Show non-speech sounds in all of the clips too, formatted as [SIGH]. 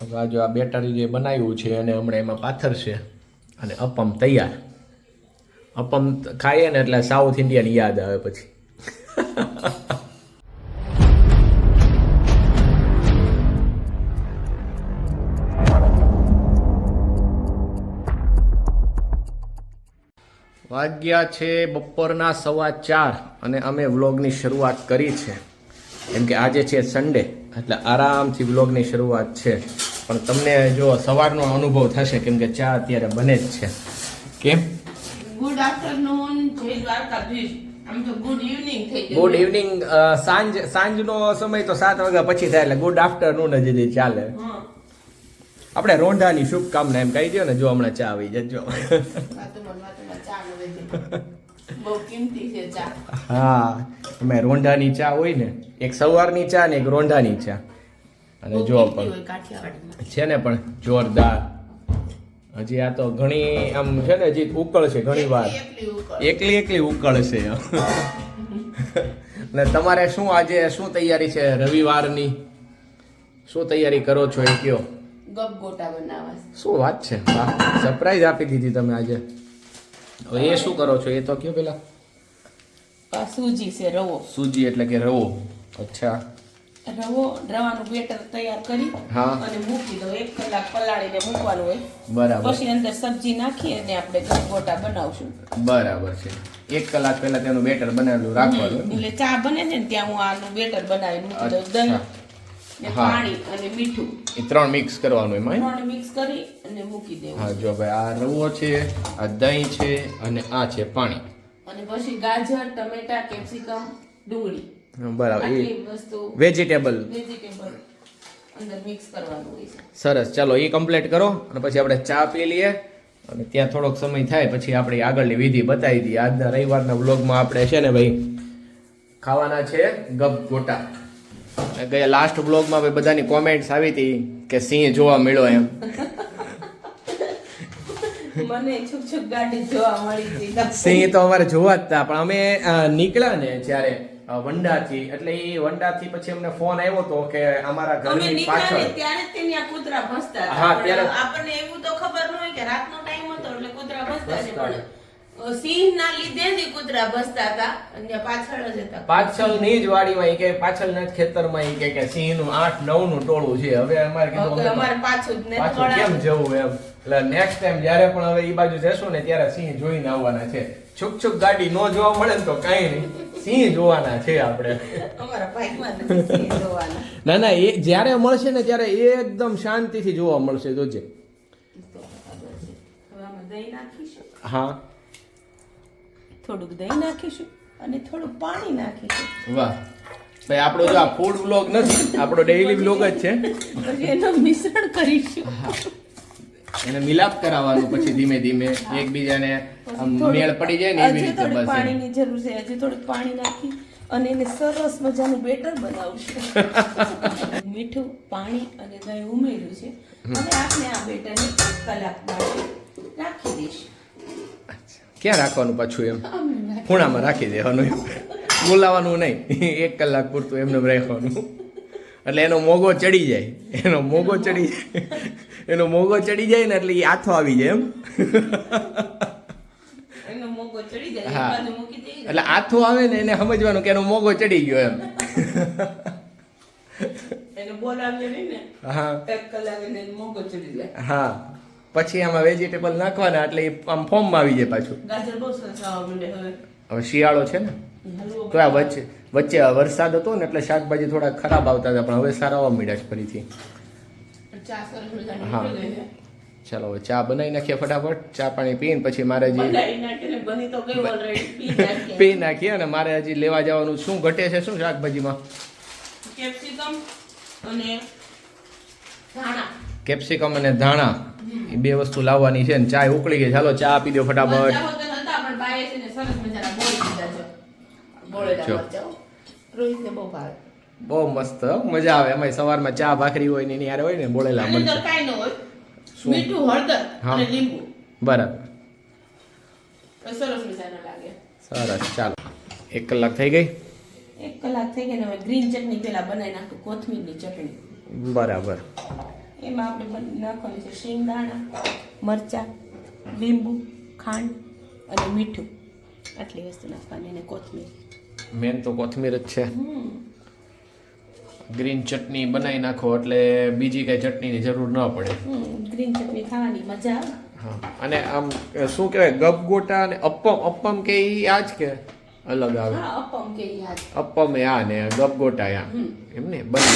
હવે આ જો આ બેટર જે બનાવ્યું છે અને હમણાં એમાં પાથર છે અને અપમ તૈયાર. અપમ ખાઈએ ને એટલે સાઉથ ઇન્ડિયન યાદ આવે પછી. વાગ્યા છે બપોરના સવા ચાર અને અમે વ્લોગની શરૂઆત કરી છે. કેમ કે આજે છે સન્ડે એટલે આરામથી વ્લોગની શરૂઆત છે. પણ તમને જો સવારનો અનુભવ થશે કેમ કે ચા અત્યારે બને જ છે. કેમ? ગુડ આફ્ટરનૂન જય દ્વારકાધીશ. ગુડ ઇવનિંગ સાંજ સાંજનો સમય તો સાત વાગ્યા પછી થાય એટલે ગુડ આફ્ટરનૂન જ હજી ચાલે. આપણે રોંઢાની શુભકામના એમ કહી દો ને જો હમણાં ચા આવી જજો. હા અમે રોંઢાની ચા હોય ને એક સવારની ચા ને એક રોંઢાની ચા. અને જો છે ને પણ જોરદાર. હજી આ તો ઘણી આમ છે ને હજી ઉકળ છે ઘણી વાર. એકલી એકલી એકલી ઉકળ છે. ને તમારે શું આજે શું તૈયારી છે રવિવારની? શું તૈયારી કરો છો એ કયો? ગપગોટા બનાવવા. શું વાત છે? સરપ્રાઈઝ આપી દીધી તમે આજે. હવે એ શું કરો છો? એ તો કયો પેલા? આ સૂજી છે રવો. સૂજી એટલે કે રવો. અચ્છા. રવો રવાનું બેટર તૈયાર કરી હા. અને મૂકી દો એક કલાક પલાળીને મૂકવાનું હોય. બરાબર. પછી અંદર સબ્જી નાખી અને આપણે ગોટા બનાવશું. બરાબર છે. એક કલાક પહેલા તેનું બેટર બનાવેલું રાખવાનું. એટલે ચા બને છે ને ત્યાં હું આનું બેટર બનાવી મૂકી દઉં. દહીં ને પાણી અને મીઠું. એ ત્રણ મિક્સ કરવાનું એમાં ત્રણ મિક્સ કરી અને મૂકી દેવું. હા જો ભાઈ આ રવો છે આ દહીં છે અને આ છે પાણી. અને પછી ગાજર ટમેટા કેપ્સિકમ ડુંગળી. બરાબર. એ વેજીટેબલ વેજીટેબલ અંદર મિક્સ કરવાનું હોય છે. સરસ. ચાલો એ કમ્પ્લીટ કરો અને પછી આપણે ચા પી લઈએ. અને ત્યાં થોડોક સમય થાય પછી આપણે આગળની વિધિ બતાવી દઈએ. આજના રવિવારના વ્લોગમાં આપણે છે ને ભાઈ ખાવાના છે ગપ ગોટા. ગયા લાસ્ટ વ્લોગમાં ભાઈ બધાની કોમેન્ટ્સ આવી હતી કે સિંહ જોવા મળ્યો એમ. મને છુક છુક ગાડી જોવા મળી હતી. સિંહ તો અમારે જોવા જ હતા પણ અમે નીકળ્યા ને જ્યારે વંડાથી. એટલે એ વંડાથી પછી અમને ફોન આવ્યો તો કે અમારા ઘરની પાછળ. ત્યારે તેની આ કૂતરા ભસતા હા, ત્યારે- આપણને એવું તો ખબર ન હોય કે રાતનો ટાઈમ હતો એટલે કૂતરા ભસતા છે પણ સિંહ ના લીધે જ કૂતરા ભસતા હતા અને પાછળ જ હતા પાછળની જ વાડીમાં કે પાછળના જ ખેતરમાં ઈ કે કે સિંહનું આઠ નવનું ટોળું છે. હવે અમારે કીધું અમારે પાછું જ ને કેમ જવું એમ? એટલે નેક્સ્ટ ટાઈમ જ્યારે પણ હવે એ બાજુ જશું ને ત્યારે સિંહ જોઈને આવવાના છે. છુક છુક ગાડી નો જોવા મળે ને તો કઈ નહીં. સિંહ જોવાના છે આપણે. ના ના એ જ્યારે મળશે ને ત્યારે એકદમ શાંતિથી જોવા મળશે જોજે. હા. થોડુંક દહીં નાખીશું અને થોડું પાણી નાખીશું. વાહ. ભાઈ આપણો જો આ ફૂડ વ્લોગ નથી આપણો ડેઈલી વ્લોગ જ છે. એનું મિશ્રણ કરીશું. એને મિલાપ કરાવવાનું પછી ધીમે ધીમે એકબીજાને મેળ પડી જાય ને એવી રીતે બસ પાણીની જરૂર છે હજી થોડુંક પાણી નાખી અને એને સરસ મજાનું બેટર બનાવશું. [LAUGHS] મીઠું પાણી અને દહીં ઉમેર્યું છે. અને આપણે આ બેટરને એક કલાક માટે રાખી દઈશું. ક્યાં રાખવાનું પાછું એમ? ખૂણામાં રાખી દેવાનું એમ. બોલાવાનું નહીં. એક કલાક પૂરતું એમને રાખવાનું એટલે એનો મોગો ચડી જાય. એનો મોગો ચડી જાય. એનો મોગો ચડી જાય ને એટલે એ આથો આવી જાય એમ. હા. એટલે આથો આવે ને એને સમજવાનું કે એનો મોગો ચડી ગયો એમ. હા. પછી આમાં વેજીટેબલ નાખવાના એટલે આમ ફોર્મમાં આવી જાય પાછું. હવે. શિયાળો છે ને? તો આ વચ્ચે વચ્ચે વરસાદ હતો ને એટલે શાકભાજી થોડા ખરાબ આવતા હતા પણ હવે સારા આવવા મળ્યા છે ફરીથી. હા. ચાલો ચા બનાવી નાખીએ ફટાફટ. ચા પાણી પીને પછી મારે હજી. [LAUGHS] પી નાખીએ. અને મારે હજી લેવા જવાનું શું ઘટે છે શું શાકભાજીમાં? કેપ્સિકમ અને ધાણા. કેપ્સિકમ અને ધાણા. એ બે વસ્તુ લાવવાની છે ને ચા ઉકળી ગઈ. ચાલો ચા આપી દો ફટાફટ. જો. રોહિતને બહુ ભાવે. બહુ મસ્ત મજા આવે. એમાં સવારમાં ચા ભાખરી હોય ને એની યાર હોય ને બોળેલા મરચાં? મીઠું હળદર. અને લીંબુ. બરાબર. સરસ મજાનો લાગે. સરસ ચાલો. એક કલાક થઈ ગઈ? એક કલાક થઈ ગઈ ને હવે ગ્રીન ચટણી પેલા બનાવી નાખું કોથમીરની ચટણી. બરાબર. એમાં આપણે નાખવાનું છે શિંગદાણા મરચાં લીંબુ ખાંડ અને મીઠું. આટલી વસ્તુ નાખવાની ને કોથમીર. મેન તો કોથમીર જ છે. ગ્રીન ચટણી બનાવી નાખો એટલે બીજી કઈ ચટણીની જરૂર ન પડે. ગ્રીન ચટણી ખાવાની મજા હા અને આમ શું કહેવાય ગપગોટા અને અપ્પમ અપ્પમ કે ઈ આ જ કે? અલગ આવે. હા અપમ કે અપ્પમ એ આ ને ગપગોટા આ. એમ ને? બંને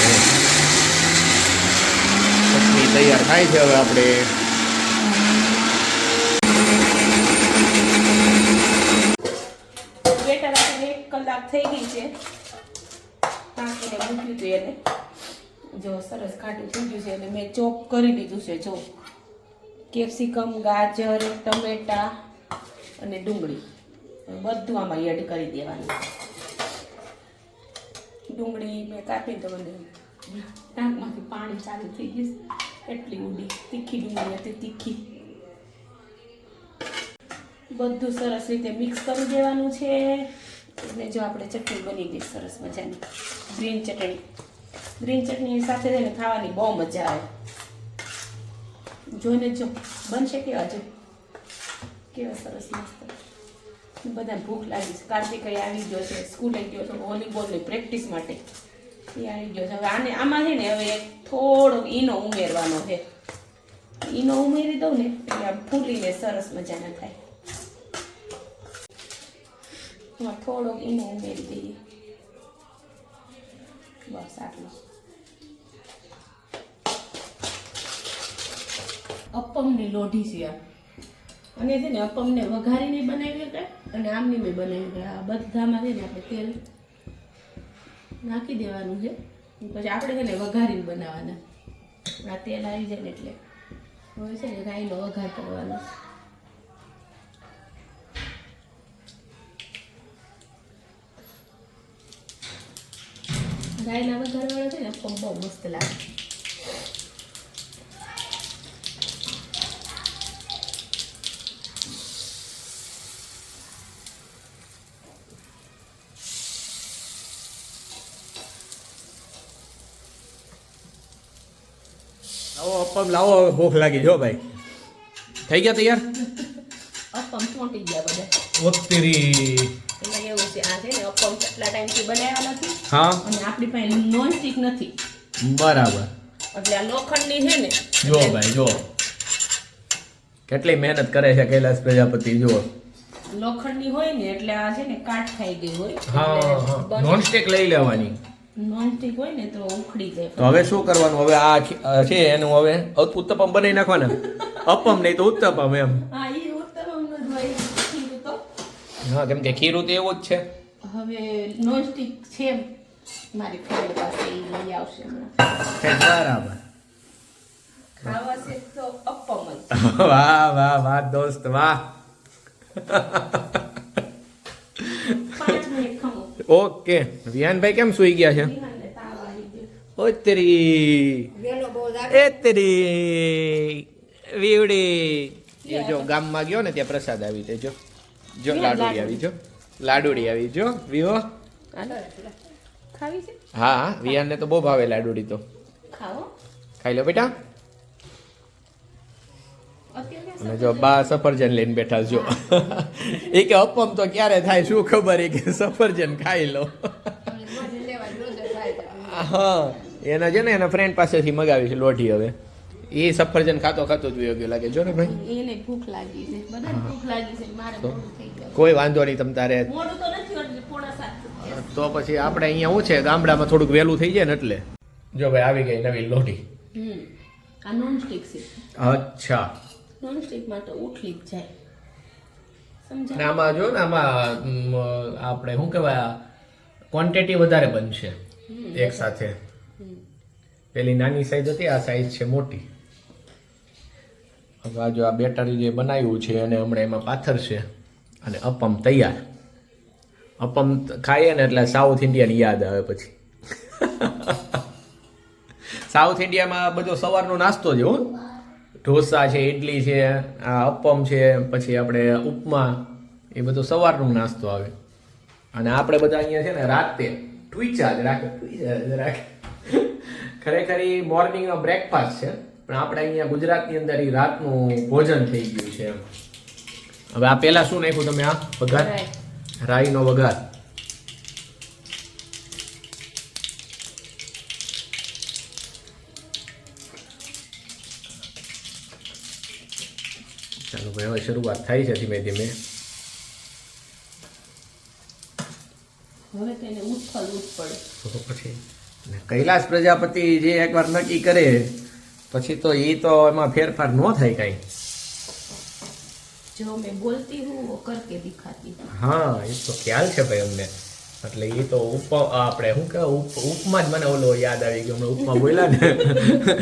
ચટણી તૈયાર થાય છે હવે આપણે કલાક થઈ ગઈ છે. ટાંકીને મૂક્યું હતું એને. જો સરસ ખાટું થઈ ગયું છે અને મેં ચોપ કરી લીધું છે, જો. કેપ્સિકમ, ગાજર, ટમેટા અને ડુંગળી. બધું આમાં એડ કરી દેવાનું. ડુંગળી મેં કાપી તો મને ટાંકમાંથી પાણી ચાલુ થઈ ગયું એટલી ઉડી. તીખી ડુંગળી હતી, તીખી. બધું સરસ રીતે મિક્સ કરી દેવાનું છે. અને જો આપણે ચટણી બની ગઈ સરસ મજાની. ગ્રીન ચટણી. ગ્રીન ચટણી સાથે થઈને ખાવાની બહુ મજા આવે. જોઈને જો બનશે કેવા જો કેવા સરસ મસ્ત. બધાને ભૂખ લાગી છે. કાર્તિક આવી ગયો છે, સ્કૂલે ગયો છે, વોલીબોલની પ્રેક્ટિસ માટે. એ આવી ગયો છે. હવે આને, આમાં છે ને હવે થોડો ઈનો ઉમેરવાનો છે. ઈનો ઉમેરી દઉં ને એટલે આમ ફૂલીને સરસ મજાના થાય. એમાં થોડોક ઈનો ઉમેરી દઈએ બસ આટલું અપમની લોઢી છે આ અને છે ને અપમને વઘારીને બનાવી શકાય અને આમની મેં બનાવી શકાય આ બધામાં છે ને આપણે તેલ નાખી દેવાનું છે પછી આપણે છે ને વઘારીને બનાવવાના આ તેલ આવી જાય ને એટલે હવે છે ને ગાયનો વઘાર કરવાનો રાઈના વઘારવાળો છે ને અપમ બહુ મસ્ત લાગે. લાવો અપ્પમ લાવો હવે ભૂખ લાગી જો ભાઈ. થઈ ગયા તૈયાર? અપમ ચોંટી ગયા બધા. વક્તિરી એમાં એવું છે આ છે ને અપમ કેટલા ટાઈમથી બનાવ્યા નથી. હા. અને આપણી પાસે નોન સ્ટિક નથી. બરાબર. એટલે આ લોખંડની છે ને જો ભાઈ જો. કેટલી મહેનત કરે છે કૈલાસ પ્રજાપતિ જો લોખંડની હોય ને એટલે આ છે ને કાટ ખાઈ ગઈ હોય. હા નોનસ્ટિક લઈ લેવાની. નોનસ્ટિક હોય ને તો ઉખડી જાય. તો હવે શું કરવાનું? હવે આ છે એનું હવે ઉત્તપમ બનાવી નાખવાના. અપમ નહીં તો ઉત્તપમ એમ હા એ ઉત્તમ જ હોય કીધું તો હા કેમ કે ખીરું તો એવું જ છે. હવે નોનસ્ટિક છે મારી ફ્રેન્ડ પાસે એ લઈ આવશે હમણાં. બરાબર. ખાવા છે તો અપમ વાહ વાહ વાહ દોસ્ત વાહ. ઓકે. વિહાનભાઈ કેમ સુઈ ગયા છે? ઓતરી એતરી વીવડી. એ જો ગામમાં ગયો ને ત્યાં પ્રસાદ આવી તે જો લાડુડી આવી જો. લાડુડી આવી જો. વિવો. ખાવી છે? હા હા. વિહાનને તો બહુ ભાવે લાડુડી તો. ખાઓ ખાઈ લો બેટા. અને જો બા સફરજન લઈને બેઠા જો એ કે અપમ તો ક્યારે થાય શું ખબર? એ કે સફરજન ખાઈ લો. હા. એના છે ને એના ફ્રેન્ડ પાસેથી મગાવી છે લોઢી હવે. એ સફરજન ખાતો ખાતો જ યોગ્ય લાગે. જો ને ભાઈ. એને ભૂખ લાગી છે. બધા ભૂખ લાગી છે. મારે થઈ ગયું. કોઈ વાંધો નહીં તમ તારે. મોડું તો નથી પોણા સાત તો પછી આપણે અહીંયા હું છે? ગામડામાં થોડુંક વહેલું થઈ જાય ને એટલે. જો ભાઈ આવી ગઈ નવી હમ. આ નોન સ્ટિક છે. અચ્છા. નોન સ્ટિકમાં તો ઉઠલી જ જાય. અને આમાં જો ને આમાં આપણે શું કહેવાય ક્વોન્ટિટી વધારે બનશે. એક સાથે. પેલી નાની સાઈઝ હતી આ સાઈઝ છે મોટી. હવે આ જો આ બેટરી જે બનાવ્યું છે અને હમણાં એમાં પાથર છે અને અપમ તૈયાર. અપમ ખાઈએ ને એટલે સાઉથ ઇન્ડિયાની યાદ આવે પછી. [LAUGHS] સાઉથ ઇન્ડિયામાં બધો સવારનો નાસ્તો છે હો. ઢોસા છે ઇડલી છે, આ અપમ છે, પછી આપણે ઉપમા, એ બધો સવારનો નાસ્તો આવે. અને આપણે બધા અહીંયા છે ને રાતે ટ્વીચા જ રાખે ટ્વીચા જ રાખે. [LAUGHS] ખરેખર ઈ મોર્નિંગનો બ્રેકફાસ્ટ છે. પણ આપણે અહીંયા ગુજરાતની અંદર ઈ રાતનું ભોજન થઈ ગયું છે હવે આ પેલા શું નાખ્યું તમે આ વઘાર? રાઈ. રાઈનો વઘાર. ચાલો ભાઈ હવે શરૂઆત થાય છે ધીમે ધીમે. હવે તેને પછી કૈલાસ પ્રજાપતિ જે એકવાર નક્કી કરે પછી તો એ તો એમાં ફેરફાર ન થાય કાંઈ. જો મેં બોલતી હું વો કરકે દિખાતી હા. એ તો ખ્યાલ છે ભાઈ અમને. એટલે એ તો ઉપ આપણે શું કહેવાય ઉપ ઉપમાં જ મને ઓલો યાદ આવી ગયો હમણાં ઉપમાં બોલ્યા ને.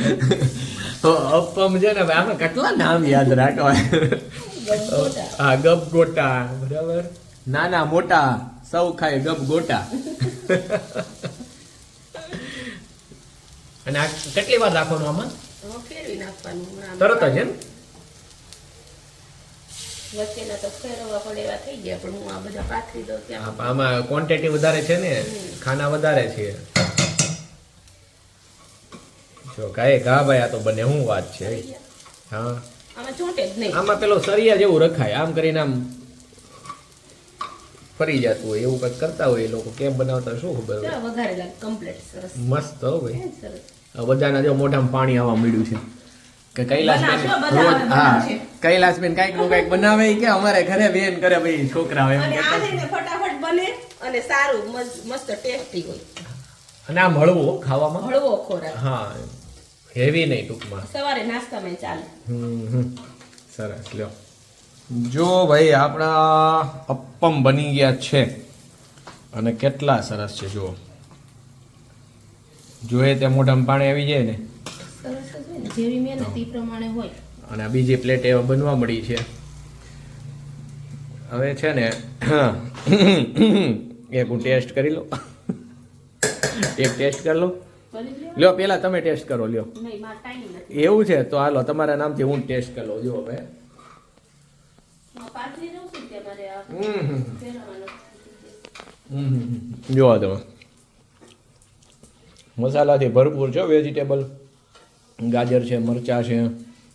[LAUGHS] તો અપમ છે ને ભાઈ આમાં કેટલા નામ યાદ રાખવા. હા ગપ ગોટા બરાબર? નાના મોટા સૌ ખાય ગપ ગોટા [LAUGHS] અને આ કેટલી વાર રાખવાનું આમાં? ફેરવી નાખવાનું તરત જ એમ? વચ્ચેના તો ફેરવવા પડે એવા થઈ ગયા પણ હું આ બધા પાથરી દઉં ત્યાં. આમાં ક્વોન્ટિટી વધારે છે ને ખાના વધારે છે. જો કાંઈ ઘા ભાઈ આ તો બને શું વાત છે. હા. આમાં ચોંટે જ નહીં. આમાં પેલો સરિયા જેવું રખાય આમ કરીને આમ ફરી જતું હોય એવું કંઈક કરતા હોય એ લોકો કેમ બનાવતા શું ખબર વઘારેલા કમ્પ્લીટ સરસ. મસ્ત હો ભાઈ. સરસ? બધાના જો મોઢામાં પાણી આવવા મળ્યું છે. કે કૈલાસબેન રોજ હા. કૈલાસબેન કાંઈકનું કાંઈક બનાવે કે અમારે ઘરે બેન કરે ભાઈ છોકરા એમ. આ ફટાફટ બને અને સારું મસ્ત- મસ્ત ટેસ્ટી હોય. અને આમ હળવો ખાવામાં? હળવો ખોરાક. હા હેવી નહીં ટૂંકમાં. સવારે નાસ્તામાં ચાલે. હમ, હમ. સરસ લ્યો. જો ભાઈ આપણા અપ્પમ બની ગયા છે. અને કેટલા સરસ છે જુઓ. જોઈએ તે મોઢામાં પાણી આવી જાય ને. જેવી મહેનત એ પ્રમાણે હોય. અને આ બીજી પ્લેટ એવા બનવા મળી છે. હવે છે ને એક હું ટેસ્ટ કરી લો એક ટેસ્ટ કરી લો લ્યો. પેલા તમે ટેસ્ટ કરો લ્યો. નહીં મારે ટાઈમ નથી. એવું છે તો હાલો તમારા નામથી હું ટેસ્ટ કરી લઉં જો હવે. જોવો તમે મસાલાથી ભરપૂર છે વેજીટેબલ ગાજર છે મરચાં છે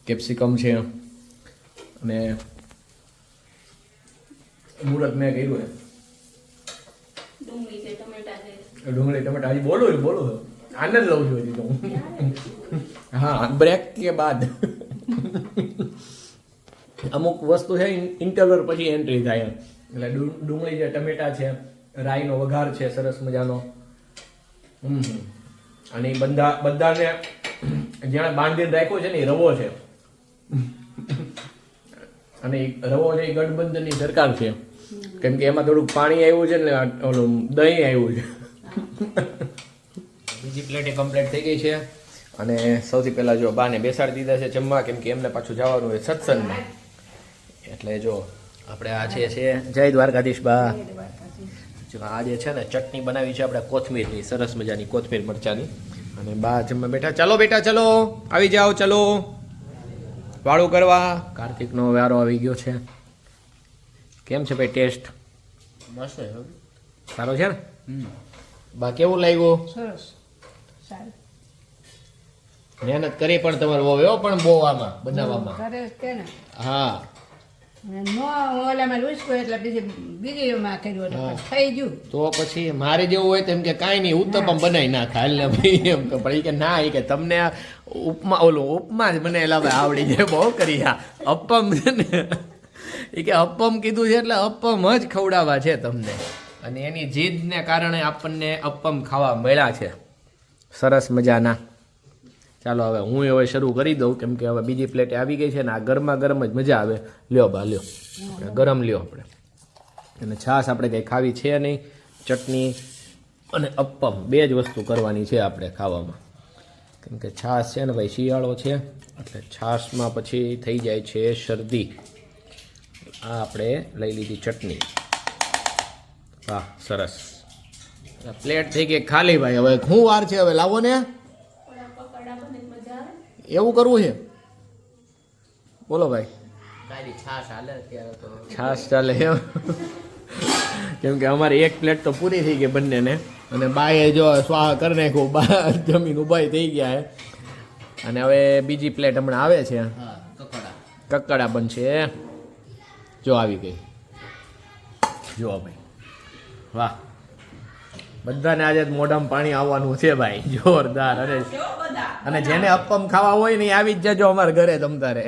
કેપ્સિકમ છે અને મુહૂર્ત મેં કર્યું છે ડુંગળી ટમેટા હજી બોલું છું, બોલું છું. આનંદ લઉં છું હજી તો હું હા બ્રેક કે બાદ અમુક વસ્તુ છે ઇન્ટરવલ પછી એન્ટ્રી થાય. એટલે ડુંગળી છે ટમેટા છે રાઈનો વઘાર છે સરસ મજાનો હમ હમ. અને એ બધા બધાને જ્યાં બાંધીને રાખ્યો છે ને એ રવો છે. અને એ રવો છે એ ગઠબંધનની સરકાર છે. કેમ કે એમાં થોડુંક પાણી આવ્યું છે ને ઓલું દહીં આવ્યું છે. બીજી પ્લેટ કમ્પ્લીટ થઈ ગઈ છે. અને સૌથી પહેલાં જો બાને બેસાડી દીધા છે જમવા, કેમ કે એમને પાછું જવાનું હોય સત્સંગમાં. એટલે જો આપણે આ છે. જય દ્વારકાધીશ બા. જો આજે છે ને ચટણી બનાવી છે આપણે કોથમીરની સરસ મજાની કોથમીર મરચાની. અને બા જમવા બેઠા. ચાલો બેટા ચલો. આવી જાઓ ચલો. વાળું કરવા. કાર્તિકનો વારો આવી ગયો છે. કેમ છે ભાઈ ટેસ્ટ? મસ્ત સારો છે ને? બા કેવું લાગ્યું? સરસ. સારું. મહેનત કરી પણ તમારે બહુ એવો પણ બહુ આમાં બનાવવામાં કરે છે ને. હા. તો પછી મારે જેવું હોય તેમ કે કાંઈ નહીં ઉત્તપમ બનાવી નાખા. એટલે ભાઈ એમ કે ભાઈ કે ના એ કે તમને ઉપમા ઓલું ઉપમા જ મને લાવે આવડી જાય બહુ કરી આ. અપમ છે ને એ કે અપમ કીધું છે એટલે અપમ જ ખવડાવવા છે તમને. અને એની જીદને કારણે આપણને અપમ ખાવા મળ્યા છે. સરસ મજાના. ચાલો હવે હું હવે શરૂ કરી દઉં કેમ કે હવે બીજી પ્લેટ આવી ગઈ છે ને આ ગરમા ગરમ જ મજા આવે. લ્યો બા લ્યો. ગરમ લ્યો આપણે. અને છાશ આપણે કંઈ ખાવી છે નહીં ચટણી અને અપ્પમ બે જ વસ્તુ કરવાની છે આપણે ખાવામાં. કેમ કે છાશ છે ને ભાઈ શિયાળો છે એટલે છાશમાં પછી થઈ જાય છે શરદી. આ આપણે લઈ લીધી ચટણી. વાહ સરસ. પ્લેટ થઈ ગઈ ખાલી ભાઈ હવે શું વાર છે હવે લાવો ને પકોડા પકોડા બને તો મજા આવે એવું કરવું છે? બોલો ભાઈ. છાશ હાલે અત્યારે તો. છાશ ચાલે એમ. કેમ કે અમારી એક પ્લેટ તો પૂરી થઈ ગઈ બંનેને. અને બાએ જો સ્વાહ કરી નાખ્યું બા જમીન ઉભાઈ થઈ ગયા હે. અને હવે બીજી પ્લેટ હમણાં આવે છે. કકડા. બનશે. જો આવી ગઈ. જો ભાઈ. વાહ. બધાને આજે મોઢામાં પાણી આવવાનું છે ભાઈ. જોરદાર. અને બધા અને જેને અપમ ખાવા હોય ને આવી જ જજો અમારા ઘરે તમતારે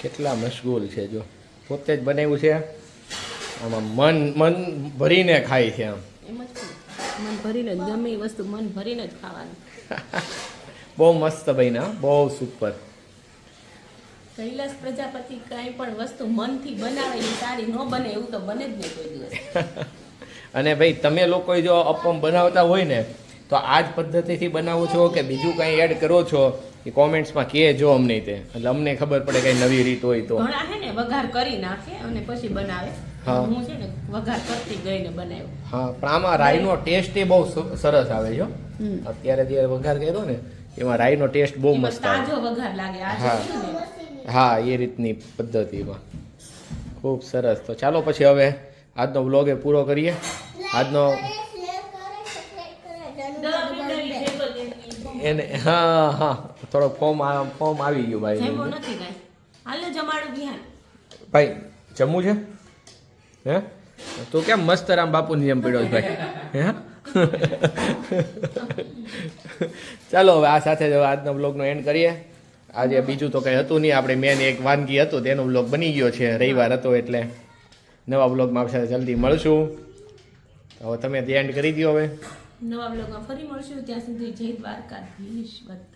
કેટલા મશગુલ છે જો. પોતે જ બનાવ્યું છે. આમાં મન મન ભરીને ખાય છે આમ. એમ જ મન ભરીને ગમે એ વસ્તુ મન ભરીને જ ખાવાનું. [LAUGHS] બહુ મસ્ત બન્યા બહુ સુપર કૈલાસ પ્રજાપતિ કાંઈ પણ વસ્તુ મનથી બનાવે એ સારી ન બને એવું તો બને જ નહીં કોઈ દિવસ. [LAUGHS] અને ભાઈ તમે લોકો જો અપમ બનાવતા હોય ને તો આ જ પદ્ધતિથી બનાવો છો કે બીજું કંઈ એડ કરો છો? એ કોમેન્ટ્સમાં કહેજો અમને તે. એટલે અમને ખબર પડે કંઈ નવી રીત હોય તો. ઘણા છે ને વઘાર કરી નાખે અને પછી બનાવે. હા. હું છે ને વઘાર કરતી ગઈને બનાવ્યો. હા પણ આમાં રાઈનો ટેસ્ટ એ બહુ સરસ આવે છે. અત્યારે જે વઘાર કર્યો ને એમાં રાઈનો ટેસ્ટ બહુ મસ્ત આવે. તાજો વઘાર લાગે. હા. હા એ રીતની પદ્ધતિમાં. ખૂબ સરસ. તો ચાલો પછી હવે આજનો વ્લોગ એ પૂરો કરીએ. આજનો એને હા હા. થોડો ફોર્મ ફોર્મ આવી ગયું ભાઈ. નથી ભાઈ હાલો જમાડું બિહાર ભાઈ જમવું છે? હે? તું કેમ મસ્ત રામ બાપુની જેમ પીડો છે ભાઈ? હે? ચાલો હવે આ સાથે જ આજનો બ્લોગનો એન્ડ કરીએ. આજે બીજું તો કંઈ હતું નહીં. આપણે મેન એક વાનગી હતું તેનો બ્લોગ બની ગયો છે. રવિવાર હતો એટલે નવા બ્લોગમાં આપણે સાથે જલ્દી મળશું. હવે તમે એન્ડ કરી દો હવે. નવા બ્લોગમાં ફરી મળશું. ત્યાં સુધી જય દ્વારકાધીશ. બધા